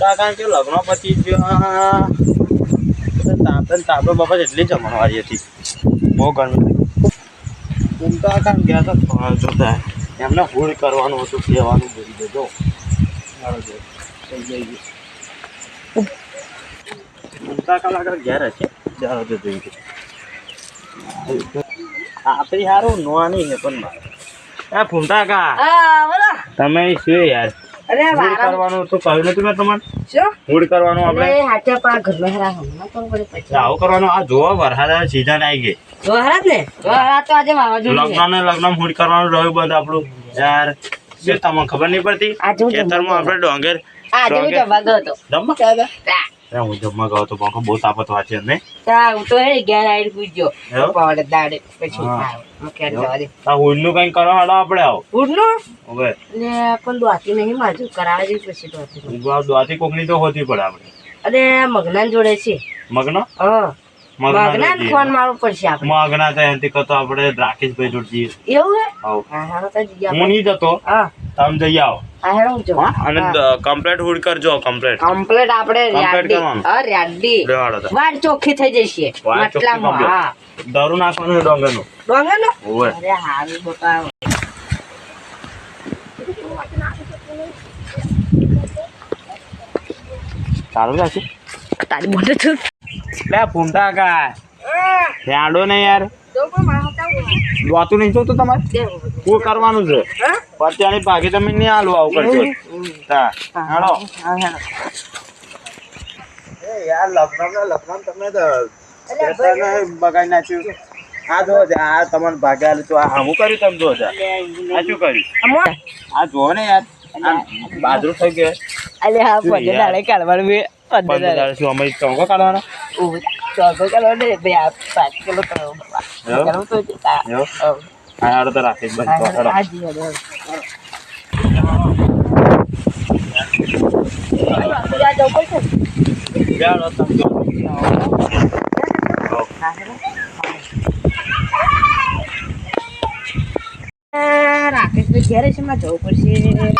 કારણ કે લગ્ન પછી જ તાપે તાપે બાપા એટલી જમણવારી હતી બહુ ગરમી ઉમતા કારણ ગયા હતા જોતા એમને હોળ કરવાનું હતું કહેવાનું ભૂલી દેજો ઉમતા કલાકાર ઘેર હશે ચાલો તો જોઈએ આપણી હારું નોવાની છે પણ એ ફૂમતા કા તમે શું યાર અરે મૂડ કરવાનું તો કહ્યું નથી મેં તમને શું મૂડ કરવાનું આપણે. હાચા પા ઘરમાં હેરા હમણાં તો પછી. આવું કરવાનું આ જોવા વરસાદ સીઝન આવી ગઈ. જોહરાત ને? જોહરાત તો આજે વાવાઝોડું લગ્ન ને લગ્ન મૂડ કરવાનું રહ્યું બંધ આપણું. યાર શું તમને ખબર નહીં પડતી? ખેતરમાં આપણે ડોંગર આજે હું જવા ગયો હતો. હું જમવા ગયો તો પણ બહુ તાપત વાંચે તા હું તો હે ઘેર આવીને એવું? પાવડે દાડે પછી હા. આવ્યો. હું ઘેર જવા દે? આ હોળનું કંઈક કરો હાલો આપણે આવો. હવે. પણ દ્વાતી નહીં માજુ કરાવે છે પછી દ્વાતી દ્વાથી કોકની તો હોતી પડે આપણે. અને મગના જોડે છે. મગનો? હા. મગના ફોન મારવો પડશે આપણે. મગના તો એનાથી આપણે રાકેશભાઈ જોડે જઈએ. એવું હે? હા. હાલો તો જઈએ હું નહીં જતો. હા. તમે જઈ આવો. હા હેડો હું જવા હા? અને કમ્પ્લેટ હુડ કરજો કમ્પ્લેટ કમ્પ્લેટ આપણે રેડી. હા રેડી. લેવાડો ચોખ્ખી થઈ જશે. હા. દારૂ નાખવાનું ડોંગરનું. ડોંગર અરે હારું બતાવો સારું લાગશે તારી મોટે છું. લે ફૂમતા કા હેડો ને યાર. દોતું નહીં જોતું તમારે? શું કરવાનું છે? પત્યાની ભાગી તમે નહીં હાલો આવું કરજો. હેડો. યાર લગ્ન લગ્ન તમે તો બગાડી નાખ્યું. આ જો આ તમને ભાગ્યા આલ્યું આ હામું કર્યું તમે જો આ શું કર્યું? આ જો ને યાર બાજરો થઈ ગયો. અલે હા પંદર દાડે કાઢવાનું પંદર પંદર દાડે. દાડે શું અમે ટોંકો કાઢવાના. ચોથો કલર ને બે આ પાંચ કિલો. એવું? ચાલો તો જતા. હા હેડો તો રાખીશ બંધ તો હેડો. હા, જી, હેડો. રાકેશભાઈ ઘેરે છે મારે જવું પડશે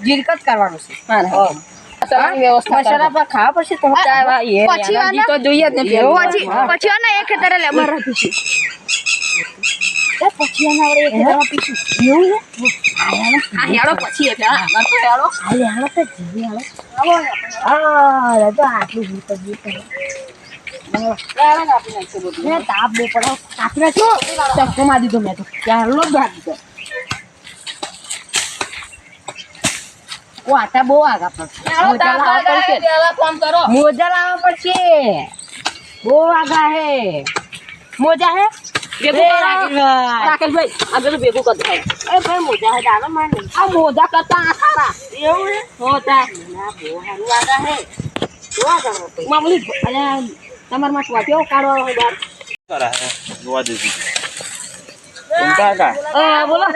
નહીં કરવાનું. છે. તા એ બાપુને જવાનું આપણે. હવે હાલો, હાલો, જઈએ. જો હાથીને આવી. કોઈ મેલે ગયો તો. એ, હાલો, હાલો. એ, ડોળ બની ગયા, ઓ, ઉપર ડોળ, હાલો. હા, ને, વાત. તો હા, હાલો, બતાવું હું છે. અરે, મોઢ નીકળવાનું આપણે, હુળ ગીરક જ કરવાનું છે. હા. મસાલા પર ખાવા પડશે તો? હા. પછી એના જીવી, હાલો. હા, તો આટલું જીવ તો જીવ તો. મેં તાપ બહુ પડે. કાપી નાખ્યો. ધક્કો મારી દીધો મેં તો. ચાલો જ ભાગી ગયો. બહુ આગા પડશે. મોજા લાવવા પડશે. મોજા લાવવા પડશે બહુ આગા હે મોજા હે મોજા કરતા સારા એવું હે? મોજા ના બહુ સારું આગા હે. બહુ આગા હે ભાઈ. મામૂલી તમારા માં વાટ્યો કાઢવાનો હોય બાર જોવા દેજો.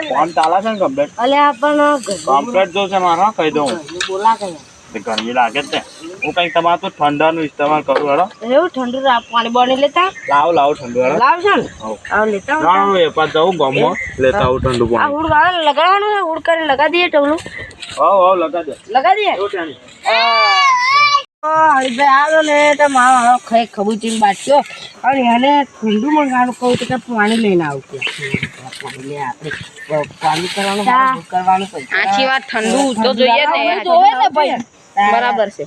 ફોન ચાલે છે કમ્પ્લેટ? અલ્યા પણ કમ્પ્લેટ જો છે મારો કહી દઉં. બોલા કયા ગરમી લાગે છે હું કઈ તમારે તો ઠંડા નું ઇસ્તેમાલ કરું હેડો. એવું ઠંડુ પાણી બની લેતા? લાવ લાવ ઠંડુ હેડો. લાવ છે ને લેતા હું એ પાછ જાઉં ગામમાં. લેતા આવું ઠંડુ આ પાણી ઉડ વાળા લગાડવાનું છે? હુડ કરીને લગા દઈએ ટવલું હવ હવ લગા દે. લગા દઈએ? આવ્યો ને તો મારો ખાઈ અને એને ઠંડુ મંગાવાનું કહું તો પાણી લઈને આવું કે. પાણી લે આપણે પાણી કરવાનું કરવાનું પછી સાચી વાત ઠંડુ તો જોઈએ ને. જોવે ને ભાઈ. બરાબર છે.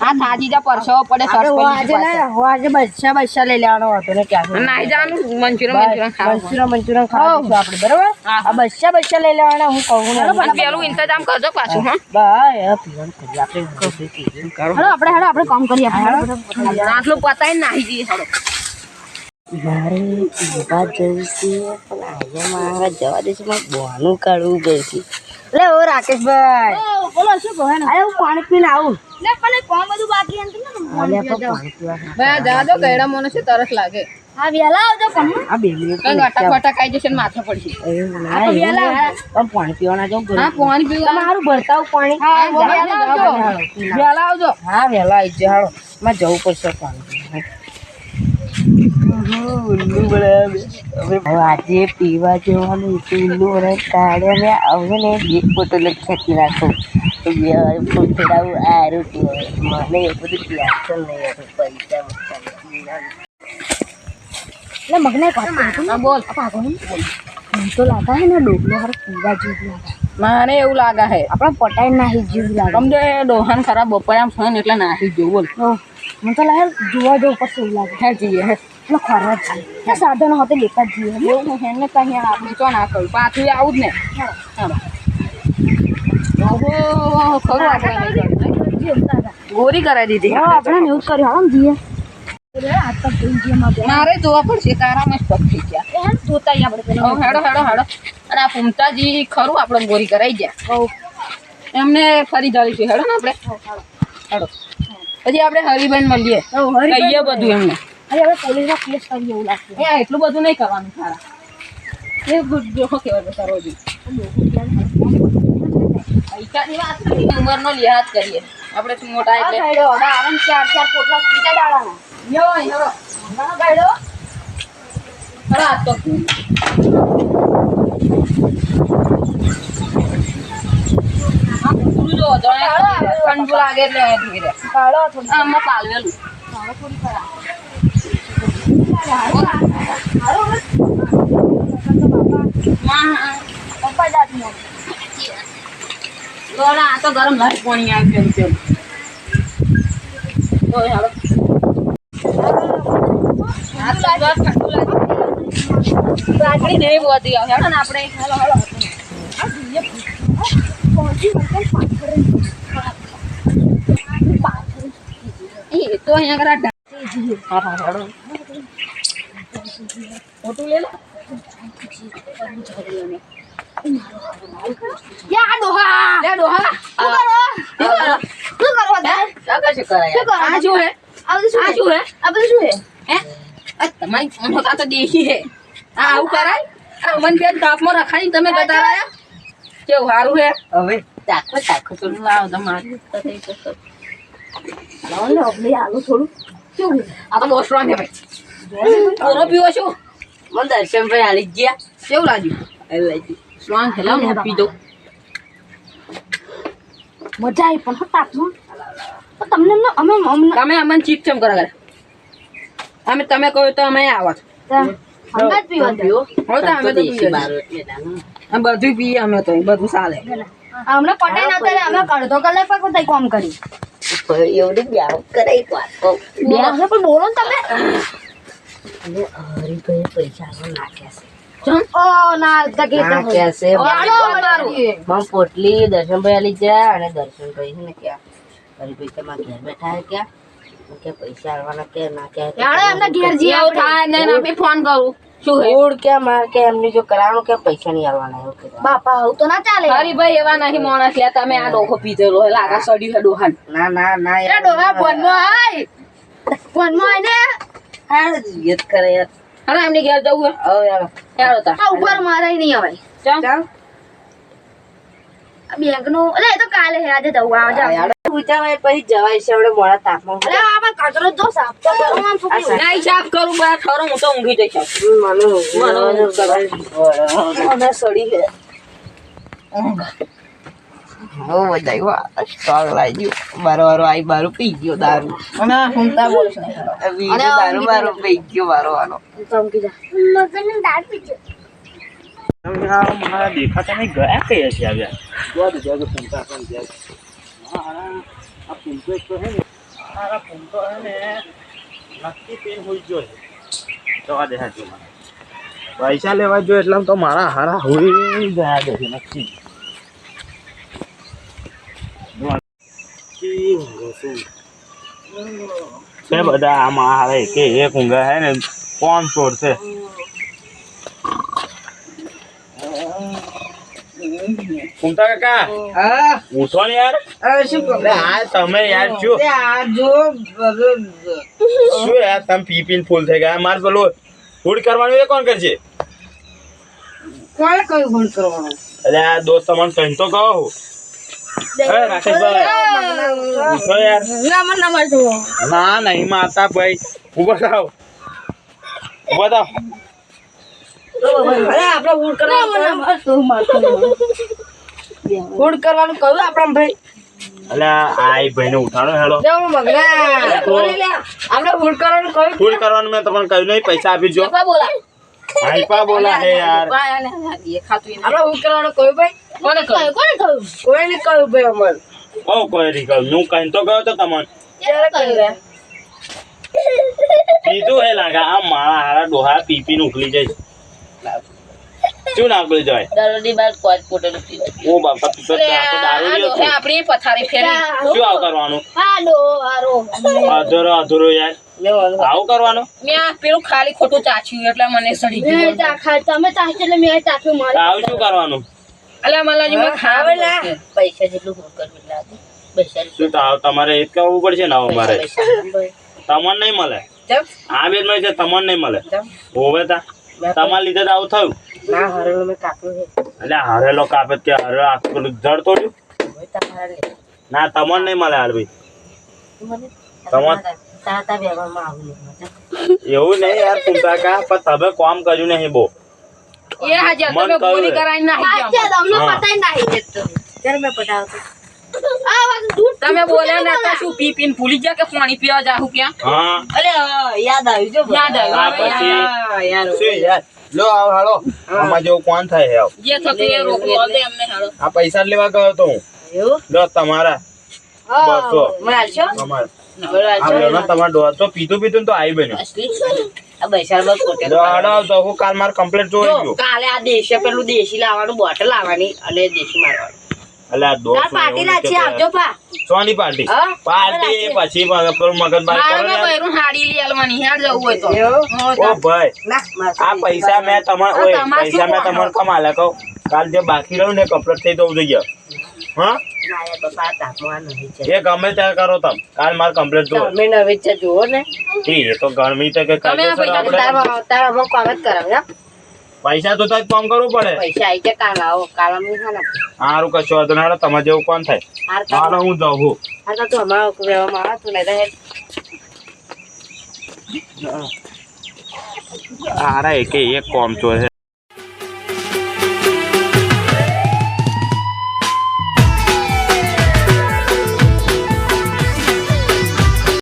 હા થાજી જા પરસેવો પડે આજે ના આજે બચ્ચા બચ્ચા લઈ લેવાનો હતો ને ક્યાં નાઈ જવાનું મંચુરિયન મંચુરિયન મંચુરિયન ખાવાનું આપણે બરાબર? આ બચ્ચા બચ્ચા લઈ લેવાના હું કહું ને. પેલું ઇંતજામ કરજો પાછું હા. બાય પીવાનું કરી. આપણે. હેડો આપણે હેડો આપણે કામ કરીએ આટલું પતાય નાહી જઈએ હેડો મારે પીવા જવું છે પણ આજે મારે જવા દેશે બોનું કાઢવું ગયું છે લે ઓ રાકેશભાઈ. બોલો શું કહો અરે હું પાણી પીને આવું. લે પણ કોણ બધું બાકી એમ પણ પાણી પીવા ભાઈ જા દો ગયડા મને છે તરસ લાગે. હા વેલા આવજો પણ આ બે મિનિટ કઈ ગટા ફટા ખાઈ જશે માથા પડશે. આ ના. એવું પણ પાણી પીવાના જો હા પાણી પીવા મારું ભરતાવ પાણી. હા, વેલા આવજો. વહેલા આવજો. હા વેલા આવી જાય હાલો મારે જવું પડશે પાણી પીવા. હવે આજે પીવા જવાનું હતું ઉલ્લુ અને કાઢે ને હવે ને બે બોટલ જ ખેંચી નાખો તો બે વાર ફૂલ ફેરાવું આરું પીવા મને એ બધું ટેન્શન નહીં હતું પૈસા એટલે મગને હા બોલ તો લાગા હે ને ડોકલો હાર પીવા જેવું લાગે મને એવું લાગે છે આપણે પટાઈ નાહી જેવું લાગે સમજે ડોહાન ખરાબ બપોરે આમ છે ને એટલે નાહી જવું બોલ તો મને તો લાગે જોવા જવું પડશે એવું લાગે હે જઈએ હે એટલે ખરા જ છે. સાધનો હોતે લેતા જ જોઈએ. એવું હે ને કहीं આપણે તો ના કહ્યું. પાછું આવું જ ને. ઓહો ખરું આપણે ગોરી કરાવી દીધી. હા આપણે એવું કર્યું. હાલો જઈએ મારે જોવા પડશે તારામાં સ્ટોક થઈ ગયા. જોતા આપણે હેડો હેડો હેડો. અને આ પુમતાજી ખરું આપણે ગોરી કરાવી ગયા. એમને ફરી જઈશું હેડો ને આપણે. હેડો. પછી આપણે હરિબેન મળીએ. કહીએ બધું એમને. અરે હવે પોલીસમાં કેસ કરીએ એવું લાગશે. એ એટલું બધું નહીં કરવાનું સારા એ જોખો કહેવાય તો સારો જી પૈસાની વાત નથી ઉંમરનો લિહાજ કરીએ. આપણે મોટા એટલે ચાર ચાર પોટલા પીતા ડાળાના યો આ તો જો જાણે લાગે એટલે ધીરે. કાળો થોડી આમાં પાલવેલું. લોલા, આ તો ગરમ લાઈટ પાણી આવે. હેડો ને આપણે. હાલો, હાલો. તો અહીંયા હેડો. મોટું લે યા ડોહા. યા ડોહા. શું કરો? શું કરો? શું કરો શું કરો? આ શું હે? આ બધું શું આ શું હે? આ બધું શું હે? હે? આ તમારી ફોન હતા તો દેખી હે. આ આવું કરાય? આ મન બેન તાપમાં રખાઈ તમે ગતા રહ્યા કેવું સારું હે? હવે તાકો તાકો તો લાવ તમારી. લાવો ને અબલી આલુ થોડું. શું હે? આ તો બહુ હે ભાઈ. ઓરો પીવો છું. મને દર્શનભાઈ આલી જ ગયા. કેવું લાગ્યું? સ્ટ્રોંગ હે લાવ ને પી દઉં મજા આવી પણ હો. તાપમાં પણ તમને અમે તમે અમને ચીપ ચમ કરા અમે તમે કહો તો અમે આવો. છો હંગાત પીવા દો. હો તો અમે તો પીએ અમે બધું પીએ અમે તો બધું ચાલે. અમને પટાઈ ના કરે અમે અડધો કલાક પર કોઈ કામ કરી એવું બ્યાવ હવે પણ બોલો ને તમે. અને હરીભાઈ પૈસા પણ નાખ્યા ઓ ના તકે છે નાખ્યા છે ચાલો મારું માં પોટલી દર્શનભાઈ આલી જા અને દર્શનભાઈ છે ને ક્યાં હરીભાઈ તમારા ઘેર બેઠા હે ક્યાં મેં કે પૈસા આવવાના કે ના ક્યાં યાર એમના ઘેર જઈએ એવું થાય ને એને બી ફોન કરું શું હે ફૂડ ક્યાં માર કે એમની જો કરાવવાનું કે પૈસા નહીં આવવાના એવું કીધું બાપા આવું તો ના ચાલે હરીભાઈ એવા નહીં માણસ લે તમે આ ડોખો પીધેલો હે લાગા સડ્યું હે ડોહાન ના ના ના એ ડોહા ફોનમાં આય ફોનમાં આય ને હાલ યદ કરે યાર. હવે એમની ઘેર જવું હે. હવે યાર હેડો તા. આ ઉપર મારાય નહીં હવે ચાલ ચાલ બેંકનું અરે તો કાલે હે આજે જવું આ યાર પછી જવાય છે આપણે મોડા તાપમાં. કચરો જો સાફ તો કરો આમ નહીં સાફ કરું બહાર ઠરો હું તો ઊંઘી જઈશ. મને મને મને સડી છે હો બધાય સ્ટોક લાવી ગયો બારો વારો આઈ બારો પી ગયો દારૂ. અને હુંતા બોલીશ નહીં બીજો દારૂ બારો પી ગયો બારો વાળો ચમકી જા મગન મારા દેખાતા નહીં ગયા કઈ હશે આવ્યા? જોવા દો જોવા પંચા પણ ગયા આ પૂંતો એક તો હે ને. મારા પૂંતો હે ને નક્કી પેન હોઈ છે. દે હાજુ મને. પૈસા લેવા જો એટલે તો મારા હારા હોઈ જાય નક્કી. નક્કી ઊંઘો છું. છે બધા આમાં આવે કે એક ઊંઘા હે ને કોણ છોડશે કુમતા કાકા? હા. ઉઠો ને યાર? હવે શું કરું આ તમે યાર શું આ જો શું યાર તમે પી પીને ફૂલ થઈ ગયા. મારે પેલું ફૂડ કરવાનું એ કોણ કરશે? કોણ કયું ગુણ કરવાનું? અરે આ દોસ્ત તમને કહીને તો કહો ના નહીં માતા ભાઈ. ઊભો થાવ. ઊભો થાવ. આપણે કરવાનું કહ્યું. આપણા ભાઈ. અલે આઈ ભાઈને ઉઠાડો હેડો. આપણે ગુણ કરવાનું કહ્યું ફૂડ કરવાનું મેં તમને કહ્યું નહીં પૈસા આપી જો. બોલા. આઈપા બોલા હે યાર. આપણે કરવાનું કહ્યું ભાઈ. કોને કહ્યું? કોને કહ્યું? કોઈ નહીં કહ્યું ભાઈ અમારે બહુ કોઈ નહીં કહ્યું. હું કહીને તો ગયો તો તમને. ક્યારે કહ્યું? કીધું હે લાગે આ મારા હારા ડોહા પી પીને ઉકલી જાય શું નાખી જાય દારૂની બાર કોઈ પોટેલું પીવે. ઓ બાપા તું તો અરે આ તો દારૂ લ્યો ડોહે આપણી પથારી ફેરી. શું આવું કરવાનું? અધૂરો અધૂરો યાર. આવું કરવાનું? મેં પેલું ખાલી ખોટું ચાચ્યું એટલે મને સડી ગયું. આવું શું કરવાનું? અલા મલાજી મેં હવે ખાવે લા. પૈસા જેટલું ગુણ કરવી લાગે પૈસા શું તો તમારે એ જ કરવું પડશે ને અમારે મારે? તમને નહીં મળે? આ બેનમાં છે તમને નહીં મળે? હોવે તા. તમારા લીધે તો આવું થયું. ના હરેલો મેં કાપ્યું એટલે હરેલો કાપે કે હરે આખું જડ તોડ્યું. ના તમને નહીં મળે હાલ ભાઈ. મને તમાર- તારા તારા વ્યવહારમાં આવું નહીં. એવું નહીં યાર કા પણ તમે કામ કર્યું નહીં બહુ. એ હાજર મન તમે કહ્યું ગોળી હે. કરાવી નાખી. ત્યારે મેં પટાવતો તમે બોલ્યા શું પી પીને ભૂલી ગયા કે પાણી પીવા જાહું ક્યાં? હા. અરે યાદ આવ્યું જો યાદ આવ્યું. આ પછી હા, યાર શું યાર લો આવ હાલો. આમાં જેવું કોણ થાય આવ. જે થતું એ રોકવો હાલો. આ પૈસા લેવા ગયો તો હું. એવું? લો તમારા. બસો. હાલશો? તમારે આ હાલશો? લ્યો ને તમારે ડોહા. તો પીધું પીધું તો આવી બન્યું. અસલી? આ બૈસારમાં કોટેલ જો હાલો આવ તો હું કાલ મારે કમ્પ્લેટ જોઈ ગયો. કાલે આ દેશી પેલું દેશી લાવવાનું બોટલ લાવવાની અને દેશી મારવાનું. એટલે આ દોસ્ત કાલ પાર્ટી રાખી આપજો પા. સોની પાર્ટી પાર્ટી પછી મગજ પેલું મગજ બાર કરો મારે ને બૈરું હાડી લઈ આલવાની હેડ જવું હોય તો. એવું? હો ઓ તો. ભાઈ ના માર આ પૈસા મેં તમાર પૈસા મેં તમારે કમાલે કહું. કાલ જે બાકી રહ્યું ને કમ્પ્લીટ થઈ જવું જોઈએ. હા? એ ગમે ત્યાં કરો તમ. કાલ માર કમ્પ્લીટ જો તમે નવી છે જુઓ ને. એ તો ગરમી છે કે આપણે તારા તારા મો કામ જ કરાવે હા? પૈસા તો તાજ કામ કરવું પડે. પૈસા આઈ કે કાલ આવો. કાલ અમે હા ને. સારું કશું વાંધો ના તમારે જેવું કોણ થાય? હાર હાલો હું જાઉં છું હા તો તું અમારા રહેવામાં આવે તું નહીં તો. હારા એકે એક કોમ ચોર છે